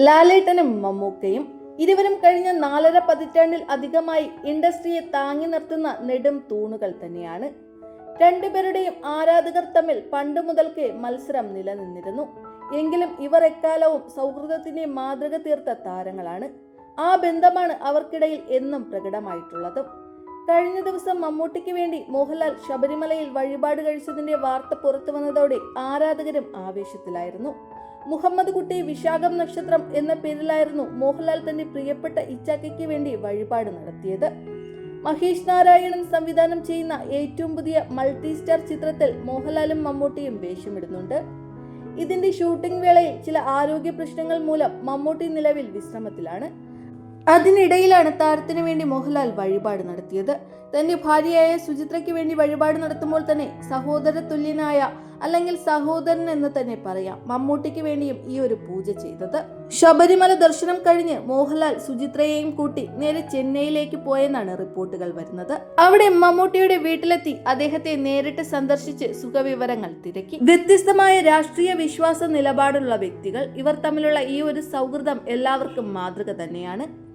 ലാലേട്ടനും മമ്മൂക്കയും ഇരുവരും കഴിഞ്ഞ നാലര പതിറ്റാണ്ടിൽ അധികമായി ഇൻഡസ്ട്രിയെ താങ്ങി നിർത്തുന്ന നെടും തൂണുകൾ തന്നെയാണ്. രണ്ടുപേരുടെയും ആരാധകർ തമ്മിൽ പണ്ട് മുതൽക്കേ മത്സരം നിലനിന്നിരുന്നു. എങ്കിലും ഇവർ എക്കാലവും സൗഹൃദത്തിന്റെ മാതൃക തീർത്ത താരങ്ങളാണ്. ആ ബന്ധമാണ് അവർക്കിടയിൽ എന്നും പ്രകടമായിട്ടുള്ളത്. കഴിഞ്ഞ ദിവസം മമ്മൂട്ടിക്ക് വേണ്ടി മോഹൻലാൽ ശബരിമലയിൽ വഴിപാട് കഴിച്ചതിന്റെ വാർത്ത പുറത്തു വന്നതോടെ ആരാധകരും ആവേശത്തിലായിരുന്നു. മുഹമ്മദ് കുട്ടി വിശാഖം നക്ഷത്രം എന്ന പേരിലായിരുന്നു മോഹൻലാൽ തന്റെ പ്രിയപ്പെട്ട ഇച്ചാക്കയ്ക്ക് വേണ്ടി വഴിപാട് നടത്തിയത്. മഹേഷ് നാരായണൻ സംവിധാനം ചെയ്യുന്ന ഏറ്റവും പുതിയ മൾട്ടി സ്റ്റാർ ചിത്രത്തിൽ മോഹൻലാലും മമ്മൂട്ടിയും വേഷമിടുന്നുണ്ട്. ഇതിന്റെ ഷൂട്ടിംഗ് വേളയിൽ ചില ആരോഗ്യ പ്രശ്നങ്ങൾ മൂലം മമ്മൂട്ടി നിലവിൽ വിശ്രമത്തിലാണ്. അതിനിടയിലാണ് താരത്തിന് വേണ്ടി മോഹൻലാൽ വഴിപാട് നടത്തിയത്. തന്റെ ഭാര്യയായ സുചിത്രയ്ക്ക് വേണ്ടി വഴിപാട് നടത്തുമ്പോൾ തന്നെ സഹോദര തുല്യനായ അല്ലെങ്കിൽ സഹോദരൻ എന്ന് തന്നെ പറയാം മമ്മൂട്ടിക്ക് വേണ്ടിയും ഈ ഒരു പൂജ ചെയ്തത്. ശബരിമല ദർശനം കഴിഞ്ഞ് മോഹൻലാൽ സുചിത്രയെയും കൂട്ടി നേരെ ചെന്നൈയിലേക്ക് പോയെന്നാണ് റിപ്പോർട്ടുകൾ വരുന്നത്. അവിടെ മമ്മൂട്ടിയുടെ വീട്ടിലെത്തി അദ്ദേഹത്തെ നേരിട്ട് സന്ദർശിച്ച് സുഖവിവരങ്ങൾ തിരക്കി. വ്യത്യസ്തമായ രാഷ്ട്രീയ വിശ്വാസ നിലപാടുള്ള വ്യക്തികൾ. ഇവർ തമ്മിലുള്ള ഈ ഒരു സൗഹൃദം എല്ലാവർക്കും മാതൃക തന്നെയാണ്.